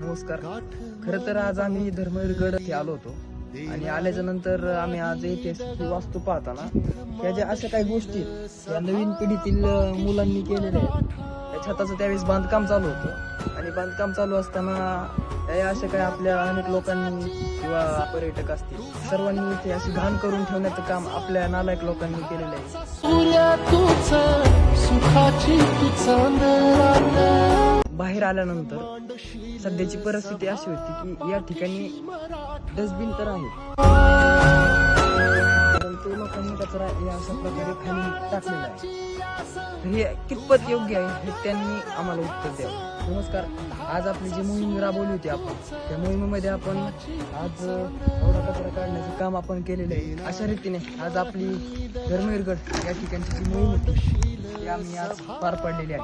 नमस्कार. खर तर आज आम्ही धर्मवीरगड येथे आलो होतो. आणि आल्याच्यानंतर आम्ही आज ऐतिहासिक वास्तू पाहताना त्या ज्या अशा काही गोष्टी आहेत, या नवीन पिढीतील मुलांनी केलेल्या आहेत त्या छताचं त्यावेळेस बांधकाम चालू होतं. आणि बांधकाम चालू असताना या अशा काही आपल्या अनेक लोकांनी किंवा पर्यटक असतील सर्वांनी इथे अशी घाण करून ठेवण्याचं काम आपल्या नालायक लोकांनी केलेलं आहे. बाहेर आल्यानंतर सध्याची परिस्थिती अशी होती की या ठिकाणी डस्टबिन तर आहे. कचरा या अशा प्रकारे खाली टाकलेला आहे. तर हे कितपत योग्य आहे हे त्यांनी आम्हाला उत्तर द्यावं. नमस्कार. आज आपली जी मोहीम राबवली होती आपण त्या मोहिमेमध्ये आपण आज एवढा कचरा काढण्याचं काम आपण केलेलं आहे. अशा रीतीने आज आपली धर्मवीरगड या ठिकाणची जी मोहीम होती ती आम्ही आज पार पाडलेली आहे.